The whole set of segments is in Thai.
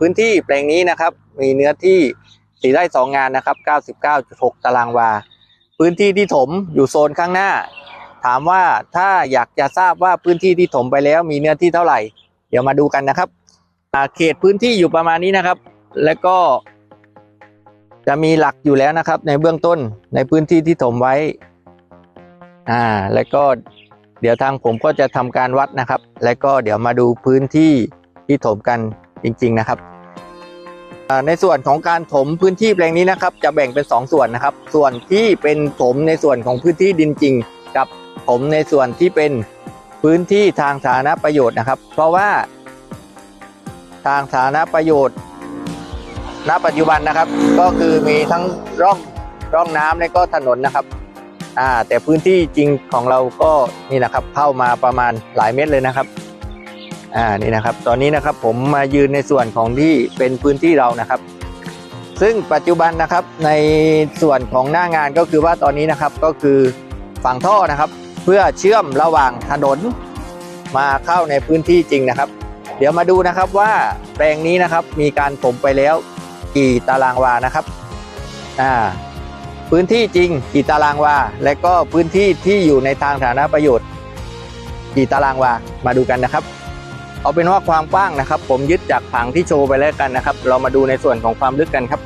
พื้นที่แปลงนี้นะครับ มีเนื้อที่สี่ไร่สองงานนะครับ 99.6 ตารางวา พื้นที่ที่ถมอยู่โซนข้างหน้า ถามว่าถ้าอยากจะทราบว่าพื้นที่ที่ถมไปแล้วมีเนื้อที่เท่าไหร่ เดี๋ยวมาดูกันนะครับอาเขตพื้นที่อยู่ประมาณนี้นะครับ แล้วก็ จะมีหลักอยู่แล้วนะครับ ในเบื้องต้นในพื้นที่ที่ถมไว้ อ่า แล้วก็เดี๋ยวทางผมก็จะทำการวัดนะครับ แล้วก็เดี๋ยวมาดูพื้นที่ที่ถมกันจริง ๆ นะครับ ในส่วนของการถมพื้นที่แปลงนี้นะครับ จะแบ่งเป็น 2 ส่วนนะครับ ส่วนที่เป็นถมในส่วนของพื้นที่ดินจริง กับถมในส่วนที่เป็นพื้นที่ทางสาธารณประโยชน์นะครับ เพราะว่า ทางสาธารณประโยชน์ ณปัจจุบันนะครับ ก็คือมีทั้งร่องร่องน้ำและก็ถนนนะครับอ่าแต่พื้นที่จริงของเราก็นี่นะครับ เข้ามาประมาณหลายเมตรเลยนะครับ อ่านี่นะครับ ตอนนี้นะครับผมมายืนในส่วนของที่เป็นพื้นที่เรานะครับ ซึ่งปัจจุบันนะครับในส่วนของหน้างานก็คือว่าตอนนี้นะครับก็คือฝังท่อนะครับ เพื่อเชื่อมระหว่างถนนมาเข้าในพื้นที่จริงนะครับ เดี๋ยวมาดูนะครับว่าแปลงนี้นะครับมีการถมไปแล้วกี่ตารางวานะครับอ่าพื้นที่จริงกี่ตารางวา และก็พื้นที่ที่อยู่ในทางสาธารณประโยชน์กี่ตารางวา มาดูกันนะครับ เอาเป็นว่าความกว้างนะครับ ผมยึดจากผังที่โชว์ไปแล้วกันนะครับ เรามาดูในส่วนของความลึกกันครับ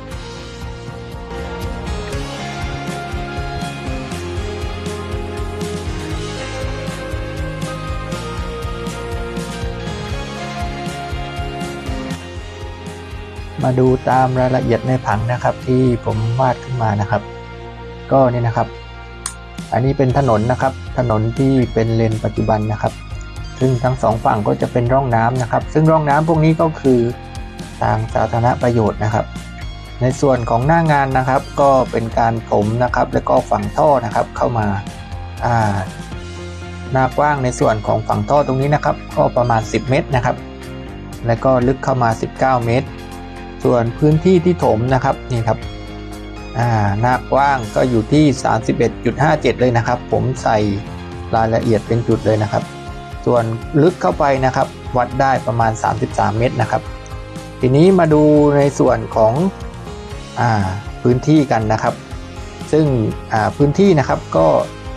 มาดูตามรายละเอียดในผังนะครับที่ผมวาดขึ้นมานะครับ ก็นี่นะครับ อันนี้เป็นถนนนะครับ ถนนที่เป็นเลนปัจจุบันนะครับ ซึ่งทั้งสองฝั่งก็จะเป็นร่องน้ำนะครับ ซึ่งร่องน้ำพวกนี้ก็คือทางสาธารณประโยชน์นะครับ ในส่วนของหน้างานนะครับ ก็เป็นการถมนะครับ แล้วก็ฝังท่อนะครับเข้ามาอ่าหน้ากว้างในส่วนของฝั่งท่อตรงนี้นะครับ ก็ประมาณ 10 เมตรนะครับ แล้วก็ลึกเข้ามา 19 เมตร ส่วนพื้นที่ที่ถมนะครับนี่ครับอ่าหน้ากว้างก็อยู่ที่ 31.57 เลยนะครับ ผมใส่รายละเอียดเป็นจุดเลยนะครับ ส่วนลึกเข้าไปนะครับ วัดได้ประมาณ 33 เมตรนะครับ ทีนี้มาดูในส่วนของอพื้นที่กันนะครับ ซึ่งพื้นที่นะครับก็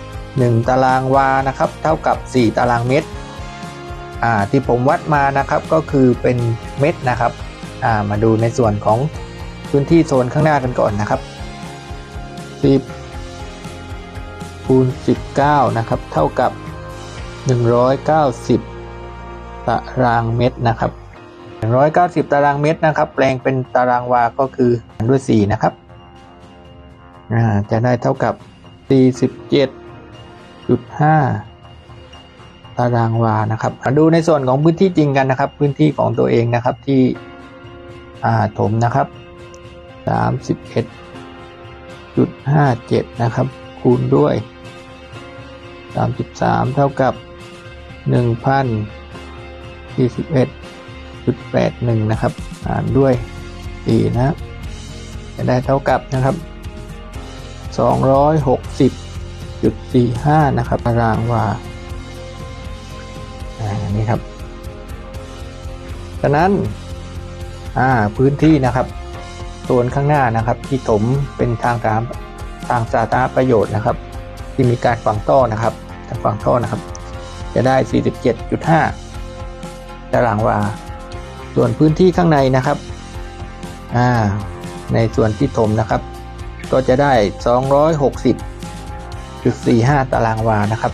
1 ตารางวานะครับ เท่ากับ 4 ตารางเมตรที่ผมวัดมานะครับก็คือเป็นเมตรนะครับมาดูในส่วนของพื้นที่โซนข้างหน้ากันก่อนนะครับ 10คูณ19 นะครับ เท่ากับ 190 ตารางเมตรนะครับ 190 ตารางเมตรนะครับ แปลงเป็นตารางวาก็คือด้วย 4 นะครับ จะได้เท่ากับ 47.5 ตารางวานะครับ มาดูในส่วนของพื้นที่จริงกันนะครับ พื้นที่ของตัวเองนะครับที่ถมนะครับ 31.57 นะครับ คูณด้วย 33 เท่ากับ 1,041.81นสี่สิบเอ็ดจุดแปดหนึ่งนะครับ หารด้วย4นะครับจะได้เท่ากับนะครับ260.45นะครับตารางวาอ่านี่ครับฉะนั้นอ่าพื้นที่นะครับโซนข้างหน้านะครับที่ถมเป็นทางตามทางสาธารณประโยชน์นะครับ ที่มีการฝังท่อนะครับการฝังท่อนะครับ จะได้ 47.5 ตารางวา ส่วนพื้นที่ข้างในนะครับ ในส่วนที่ถมนะครับ ก็จะได้ 260.45 ตารางวานะครับ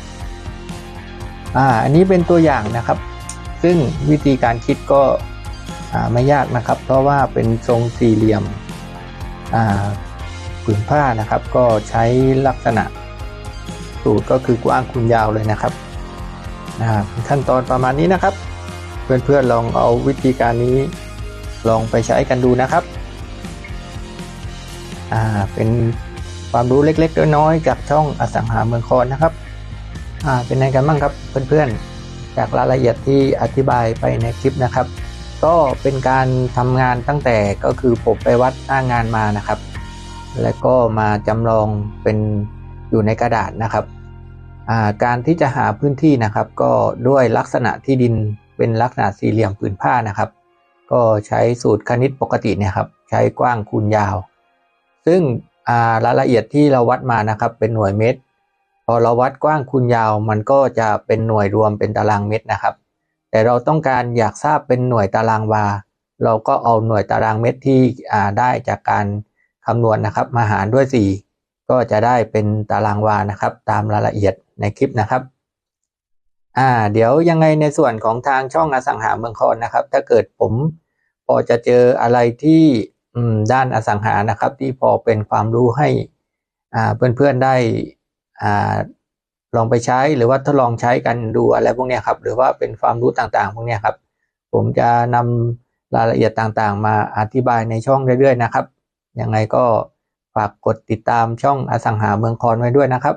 อ่าอันนี้เป็นตัวอย่างนะครับ ซึ่งวิธีการคิดก็ไม่ยากนะครับ เพราะว่าเป็นทรงสี่เหลี่ยมผืนผ้านะครับ ก็ใช้ลักษณะสูตรก็คือกว้างคูณยาวเลยนะครับ ขั้นตอนประมาณนี้นะครับ เพื่อนๆลองเอาวิธีการนี้ลองไปใช้กันดูนะครับอ่าเป็นความรู้เล็กๆน้อยๆจากช่องอสังหาเมืองคอนนะครับอ่าเป็นไงกันบ้างครับเพื่อนๆ จากรายละเอียดที่อธิบายไปในคลิปนะครับ ก็เป็นการทำงานตั้งแต่ก็คือผมไปวัดหน้างานมานะครับ แล้วก็มาจำลองเป็นอยู่ในกระดาษนะครับ การที่จะหาพื้นที่นะครับ ก็ด้วยลักษณะที่ดินเป็นลักษณะสี่เหลี่ยมผืนผ้านะครับ ก็ใช้สูตรคณิตปกติเนี่ยครับ ใช้กว้างคูณยาว ซึ่งรายละเอียดที่เราวัดมานะครับ เป็นหน่วยเมตร พอเราวัดกว้างคูณยาว มันก็จะเป็นหน่วยรวมเป็นตารางเมตรนะครับ แต่เราต้องการอยากทราบเป็นหน่วยตารางวา เราก็เอาหน่วยตารางเมตรที่ได้จากการคำนวณนะครับ มาหารด้วย 4 ก็จะได้เป็นตารางวานะครับ ตามรายละเอียด ในคลิปนะครับอ่าเดี๋ยวยังไงในส่วนของทางช่องอสังหาเมืองคอนนะครับ ถ้าเกิดผมพอจะเจออะไรที่ด้านอสังหานะครับ ที่พอเป็นความรู้ให้อ่าเพื่อนๆได้อ่าลองไปใช้หรือว่าทดลองใช้กันดูอะไรพวกนี้ครับ หรือว่าเป็นความรู้ต่างๆ พวกนี้ครับ ผมจะนำรายละเอียดต่างๆ มาอธิบายในช่องเรื่อยๆนะครับยังไงก็ฝากกดติดตามช่องอสังหาเมืองคอนไว้ด้วยนะครับ